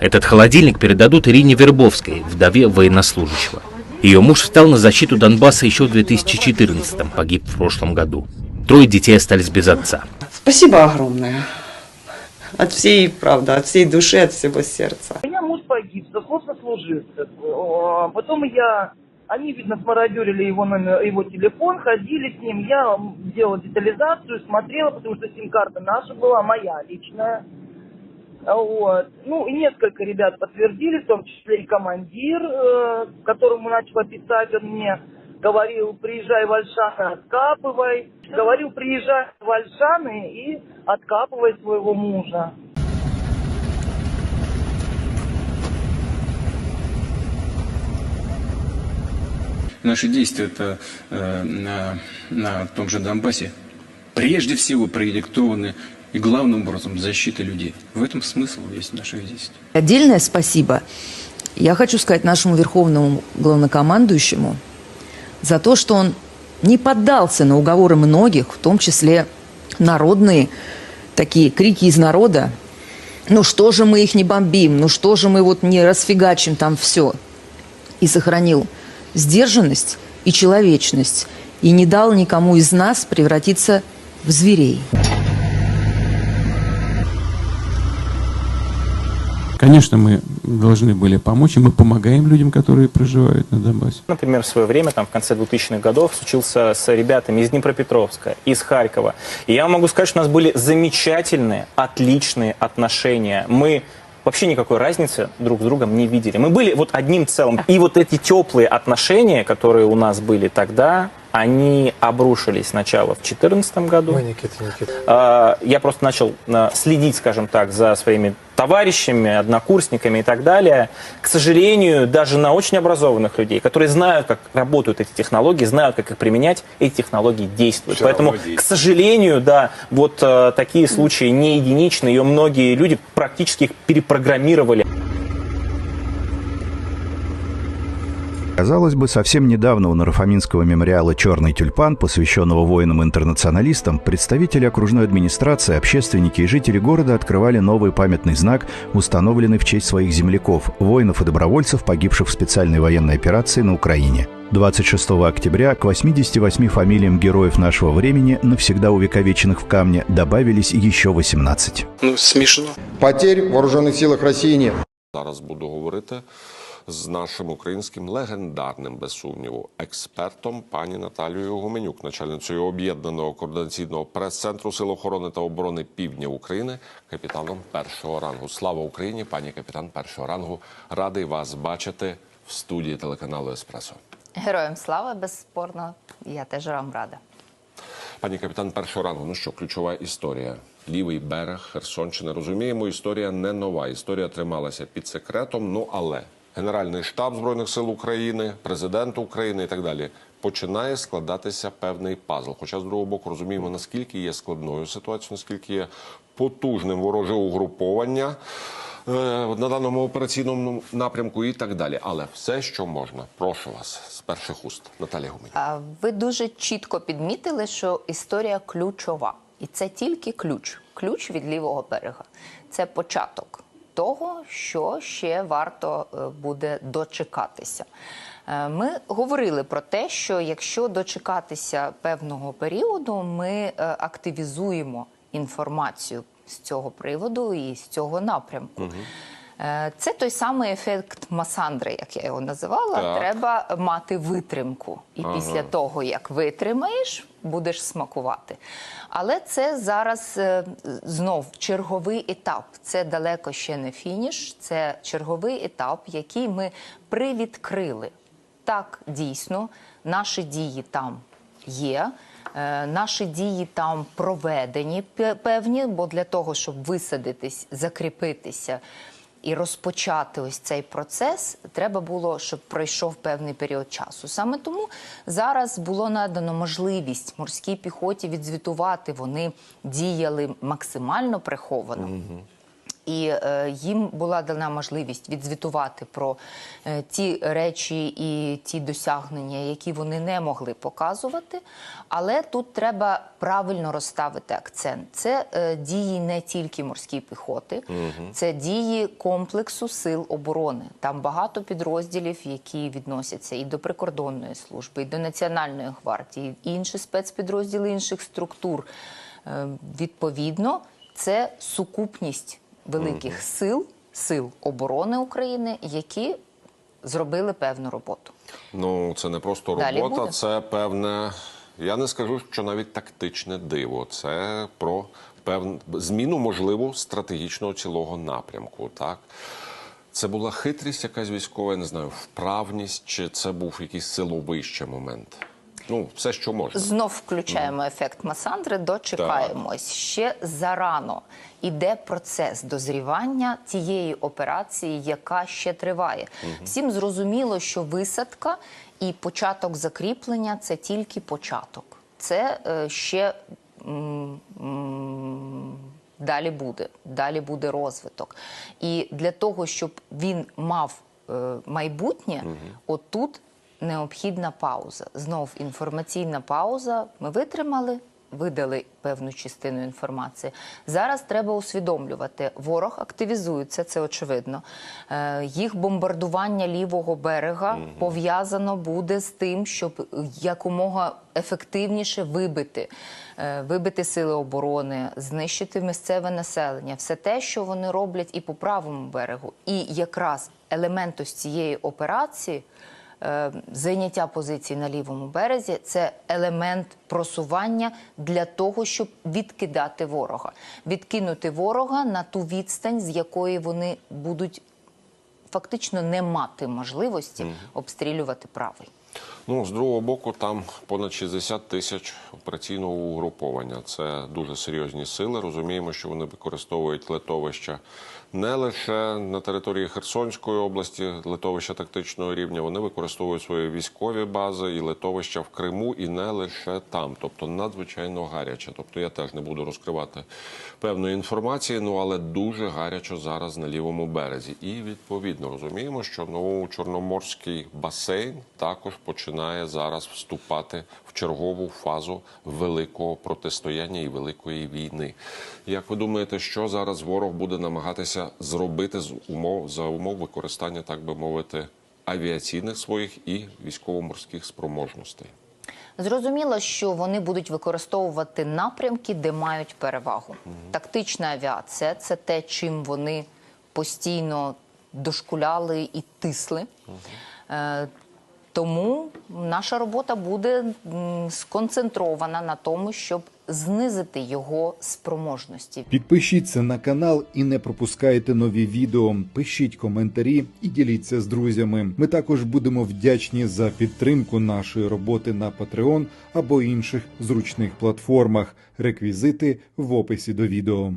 Этот холодильник передадут Ирине Вербовской, вдове военнослужащего. Ее муж встал на защиту Донбасса еще в 2014-м, погиб в прошлом году. Трое детей остались без отца. Спасибо огромное. От всей, правда, от всей души, от всего сердца. У меня муж погиб, сослуживцы. О, Потом я, они, видно, смародерили его номер, его телефон, ходили с ним. Я делала детализацию, смотрела, потому что сим-карта наша была, моя личная. Вот. Ну, и несколько ребят подтвердили, в том числе и командир, э, которому начал писать, он мне говорил, приезжай в Альшаны, откапывай. Говорил, приезжай в Альшаны и откапывай своего мужа. Наши действия это э, на, на том же Донбассе прежде всего продиктованы и главным образом защитой людей. В этом смысл весь наших действий. Отдельное спасибо я хочу сказать нашему верховному главнокомандующему за то, что он не поддался на уговоры многих, в том числе народные такие крики из народа. Ну что же мы их не бомбим, ну что же мы вот не расфигачим там все. И сохранил сдержанность и человечность. И не дал никому из нас превратиться в зверей. Конечно, мы должны были помочь, и мы помогаем людям, которые проживают на Донбассе. Например, в свое время, там, в конце 2000-х годов, случился с ребятами из Днепропетровска, из Харькова. И я могу сказать, что у нас были замечательные, отличные отношения. Мы вообще никакой разницы друг с другом не видели. Мы были вот одним целым. И вот эти теплые отношения, которые у нас были тогда, они обрушились сначала в 2014 году. Ой, Никита, Никита. А, Я просто начал а, следить, скажем так, за своими товарищами, однокурсниками и так далее. К сожалению, даже на очень образованных людей, которые знают, как работают эти технологии, знают, как их применять, эти технологии действуют. Всё Поэтому, к сожалению, да, вот э, такие случаи не единичны, и многие люди практически их перепрограммировали. Казалось бы, совсем недавно у Нарафаминского мемориала «Черный тюльпан», посвященного воинам-интернационалистам, представители окружной администрации, общественники и жители города открывали новый памятный знак, установленный в честь своих земляков, воинов и добровольцев, погибших в специальной военной операции на Украине. 26 октября к 88 фамилиям героев нашего времени, навсегда увековеченных в камне, добавились еще 18. Ну, смешно. Потерь в вооруженных силах России нет. Зараз буду говорити з нашим українським легендарним, без сумніву, експертом пані Наталією Гуменюк, начальницею об'єднаного координаційного прес-центру Сил охорони та оборони Півдня України, капітаном першого рангу. Слава Україні, пані капітан першого рангу. Радий вас бачити в студії телеканалу Еспресо. Героям слава, безспорно. Я теж вам рада. Пані капітан першого рангу, ну що, ключова історія. Лівий берег Херсонщини. Розуміємо, історія не нова. Історія трималася під секретом. Ну але Генеральний штаб Збройних сил України, президент України і так далі починає складатися певний пазл. Хоча з другого боку розуміємо, наскільки є складною ситуацією, наскільки є потужним вороже угруповання е, на даному операційному напрямку і так далі. Але все, що можна, прошу вас з перших уст, Наталія Гуменюк. Ви дуже чітко підмітили, що історія ключова. І це тільки ключ. Ключ від лівого берега. Це початок того, що ще варто е, буде дочекатися. Е, Ми говорили про те, що якщо дочекатися певного періоду, ми е, активізуємо інформацію з цього приводу і з цього напрямку. Е, Це той самий ефект Масандри, як я його називала. Так. Треба мати витримку. І після того, як витримаєш, будеш смакувати. Але це зараз е, знов черговий етап. Це далеко ще не фініш, це черговий етап, який ми привідкрили. Так, дійсно, наші дії там є. е, Наші дії там проведені певні, бо для того, щоб висадитись, закріпитися і розпочати ось цей процес, треба було, щоб пройшов певний період часу. Саме тому зараз було надано можливість морській піхоті відзвітувати. Вони діяли максимально приховано. І е, їм була дана можливість відзвітувати про е, ті речі і ті досягнення, які вони не могли показувати. Але тут треба правильно розставити акцент. Це е, дії не тільки морської піхоти, це дії комплексу сил оборони. Там багато підрозділів, які відносяться і до прикордонної служби, і до національної гвардії, і інші спецпідрозділи інших структур. Відповідно, це сукупність великих сил, сил оборони України, які зробили певну роботу. Ну, це не просто робота, це певне. Я не скажу, що навіть тактичне диво. Це про певну зміну, можливо, стратегічного цілого напрямку. Так це була хитрість, якась військова, я не знаю, вправність, чи це був якийсь силовий ще момент. Ну, все, що можна. Знов включаємо ефект Масандри, дочекаємось. Ще зарано іде процес дозрівання тієї операції, яка ще триває. Всім зрозуміло, що висадка і початок закріплення це тільки початок. Це е, ще м, м, далі буде, далі буде розвиток. І для того, щоб він мав е, майбутнє, отут необхідна пауза. Знов інформаційна пауза. Ми витримали, видали певну частину інформації. Зараз треба усвідомлювати, ворог активізується, це очевидно. Е, їх бомбардування лівого берега пов'язано буде з тим, щоб якомога ефективніше вибити. е, Вибити сили оборони, знищити місцеве населення, все те, що вони роблять і по правому берегу. І якраз елемент ось цієї операції зайняття позицій на лівому березі це елемент просування для того, щоб відкидати ворога, відкинути ворога на ту відстань, з якої вони будуть фактично не мати можливості обстрілювати правий. Ну, з другого боку, там понад 60 тисяч операційного угруповання. Це дуже серйозні сили. Розуміємо, що вони використовують литовища не лише на території Херсонської області, литовища тактичного рівня. Вони використовують свої військові бази і литовища в Криму, і не лише там. Тобто надзвичайно гаряче. Тобто я теж не буду розкривати певної інформації, ну але дуже гарячо зараз на лівому березі. І відповідно розуміємо, що ну Чорноморський басейн також починає зараз вступати в чергову фазу великого протистояння і великої війни. Як ви думаєте, що зараз ворог буде намагатися зробити з умов за умов використання, так би мовити, авіаційних своїх і військово-морських спроможностей? Зрозуміло, що вони будуть використовувати напрямки, де мають перевагу. Тактична авіація це те, чим вони постійно дошкуляли і тисли. Тому наша робота буде сконцентрована на тому, щоб знизити його спроможності. Підпишіться на канал і не пропускайте нові відео. Пишіть коментарі і діліться з друзями. Ми також будемо вдячні за підтримку нашої роботи на Patreon або інших зручних платформах. Реквізити в описі до відео.